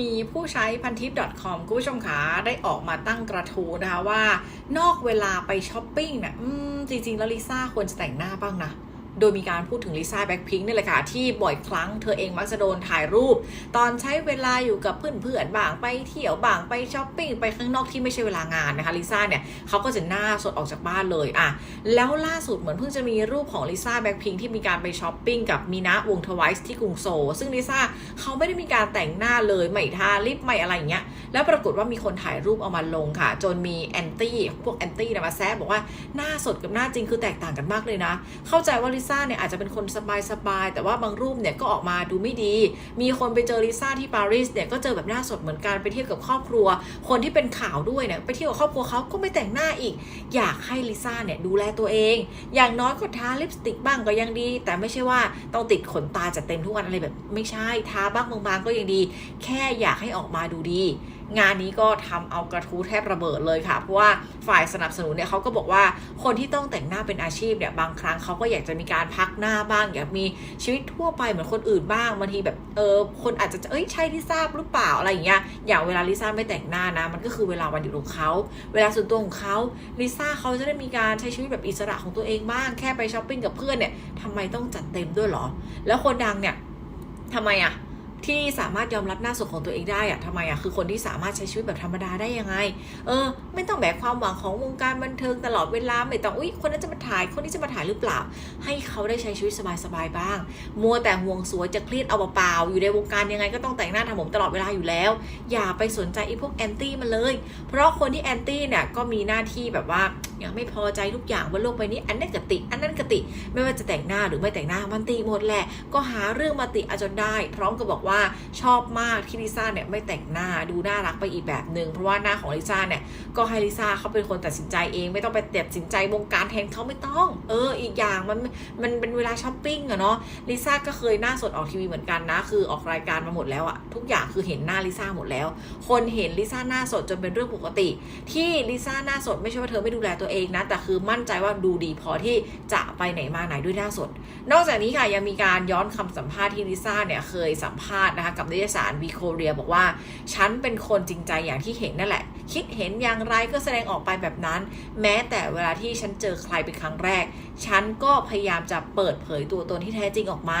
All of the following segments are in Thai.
มีผู้ใช้พันทิป .com คุณผู้ชมขาได้ออกมาตั้งกระทู้นะคะว่า นอกเวลาไปช้อปปิ้งเนี่ยจริง ๆ แล้วลิซ่าควรจะแต่งหน้าบ้างนะ โดยมีการพูดถึงลิซ่าแบ็คพิงค์นี่แหละค่ะ ที่บ่อยครั้งเธอเองมักจะโดนถ่ายรูป ตอนใช้เวลาอยู่กับเพื่อนๆบ้างไปเที่ยวบ้างไปช้อปปิ้งไปข้างนอกที่ไม่ใช่เวลางานนะคะลิซ่าเนี่ยเขาก็จะหน้าสดออกจากบ้านเลยอะแล้วล่าสุดเหมือนเพิ่งจะมีรูปของลิซ่าแบ็คพิงค์ที่มีการไปช้อปปิ้งกับมีนะวงทวายส์ที่กรุงโซลซึ่งลิซ่าเขาไม่ได้มีการแต่งหน้าเลยไม่ทาลิปไม่อะไรอย่างเงี้ยแล้วปรากฏว่ามีคนถ่ายรูปเอามาลงค่ะ จนมีแอนตี้พวกแอนตี้มาแซะบอกว่าหน้าสดกับหน้าจริงคือแตกต่างกันมากเลยนะ เข้าใจว่าลิิซ่าเนี่ยอาจจะเป็นคนสบายๆแต่ว่าบางรูปเนี่ยก็ออกมาดูไม่ดี มีคนไปเจอลิซ่าที่ปารีสเนี่ยก็เจอแบบหน้าสดเหมือนกันไปเที่ยวกับครอบครัว คนที่เป็นข่าวด้วยเนี่ยไปเที่ยวกับครอบครัวเขาก็ไม่แต่งหน้าอีก อยากให้ลิซ่าเนี่ยดูแลตัวเอง อย่างน้อยก็ทาลิปสติกบ้างก็ยังดี แต่ไม่ใช่ว่าต้องติดขนตาจัดเต็มทุกวันอะไรแบบไม่ใช่ทาบ้างบางๆก็ยังดี แค่อยากให้ออกมาดูดี งานนี้ก็ทำเอากระทู้แทบระเบิดเลยค่ะ เพราะว่าฝ่ายสนับสนุนเนี่ยเขาก็บอกว่าคนที่ต้องแต่งหน้าเป็นอาชีพเนี่ยบางครั้งเขาก็อยากจะมีการพักหน้าบ้าง อยากมีชีวิตทั่วไปเหมือนคนอื่นบ้างบางทีแบบเออคนอาจจะเอ้ยใช่ลิซ่าหรือเปล่าอะไรอย่างเงี้ยอย่างเวลาลิซ่าไม่แต่งหน้านะ มันก็คือเวลาวันหยุดของเขาเวลาส่วนตัวของเขาลิซ่าเขาจะได้มีการใช้ชีวิตแบบอิสระของตัวเองบ้างแค่ไปช้อปปิ้งกับเพื่อนเนี่ยทำไมต้องจัดเต็มด้วยหรอ แล้วคนดังเนี่ยทำไมอะ ที่สามารถยอมรับหน้าสดของตัวเองได้อะทำไมอะคือคนที่สามารถใช้ชีวิตแบบธรรมดาได้ยังไง เออ ไม่ต้องแบกความหวังของวงการบันเทิงตลอดเวลาไม่ต้อง อุ้ยคนนั้นจะมาถ่าย คนนี้จะมาถ่ายหรือเปล่า ให้เขาได้ใช้ชีวิตสบายๆบ้าง มัวแต่ห่วงสวยจะเครียดเอาเปล่าๆอยู่ในวงการยังไงก็ต้องแต่งหน้าทำผมตลอดเวลาอยู่แล้ว อย่าไปสนใจไอ้พวกแอนตี้มันเลย เพราะคนที่แอนตี้เนี่ยก็มีหน้าที่แบบว่า ยังไม่พอใจทุกอย่างบนโลกใบนี้ อันนั้นกติ อันนั้นกติ ไม่ว่าจะแต่งหน้าหรือไม่แต่งหน้ามันติหมดแหละ ก็หาเรื่องมาติอาจนได้ พร้อมกับบอกว่าชอบมากที่ลิซ่าเนี่ยไม่แต่งหน้าดูน่ารักไปอีกแบบหนึ่งเพราะว่าหน้าของลิซ่าเนี่ยก็ให้ลิซ่าเขาเป็นคนตัดสินใจเอง ไม่ต้องไปตัดสินใจวงการแทนเขาไม่ต้อง เออ อีกอย่างมันมันเป็นเวลาช้อปปิ้งอะเนาะลิซ่าก็เคยหน้าสดออกทีวีเหมือนกันนะ คือออกรายการมาหมดแล้วอะทุกอย่างคือเห็นหน้าลิซ่าหมดแล้ว คนเห็นลิซ่าหน้าสดจนเป็นเรื่องปกติ ที่ลิซ่าหน้าสดไม่ใช่ว่าเธอไม่ดูแลตัวเองนะแต่คือมั่นใจว่าดูดีพอที่จะไปไหนมาไหนด้วยหน้าสด นอกจากนี้ค่ะยังมีการย้อนคำสัมภาษณ์ที่ลิซ่าเนี่ยเคยสัมภาษณ์นะคะกับนิตยสารวีโคเรียบอกว่า ฉันเป็นคนจริงใจอย่างที่เห็นนั่นแหละ คิดเห็นอย่างไรก็แสดงออกไปแบบนั้น แม้แต่เวลาที่ฉันเจอใครเป็นครั้งแรก ฉันก็พยายามจะเปิดเผยตัวตนที่แท้จริงออกมา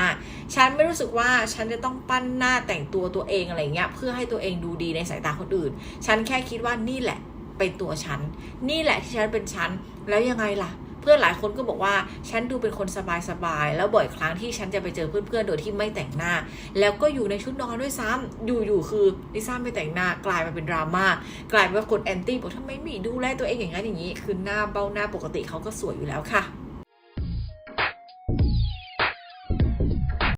ฉันไม่รู้สึกว่าฉันจะต้องปั้นหน้าแต่งตัวตัวเองอะไรเงี้ยเพื่อให้ตัวเองดูดีในสายตาคนอื่น ฉันแค่คิดว่านี่แหละ เป็นตัวฉัน นี่แหละที่ฉันเป็นฉัน แล้วยังไงล่ะ เพื่อนหลายคนก็บอกว่า ฉันดูเป็นคนสบายๆ แล้วบ่อยครั้งที่ฉันจะไปเจอเพื่อนๆ โดยที่ไม่แต่งหน้า แล้วก็อยู่ในชุดนอนด้วยซ้ำอยู่ๆ คือลิซ่าไม่แต่งหน้ากลายมาเป็นดราม่ากลายเป็นคนแอนตี้บอกทำไมไม่ดูแลตัวเองอย่างนั้นอย่างนี้ คือหน้าเบ้าหน้าปกติเขาก็สวยอยู่แล้วค่ะ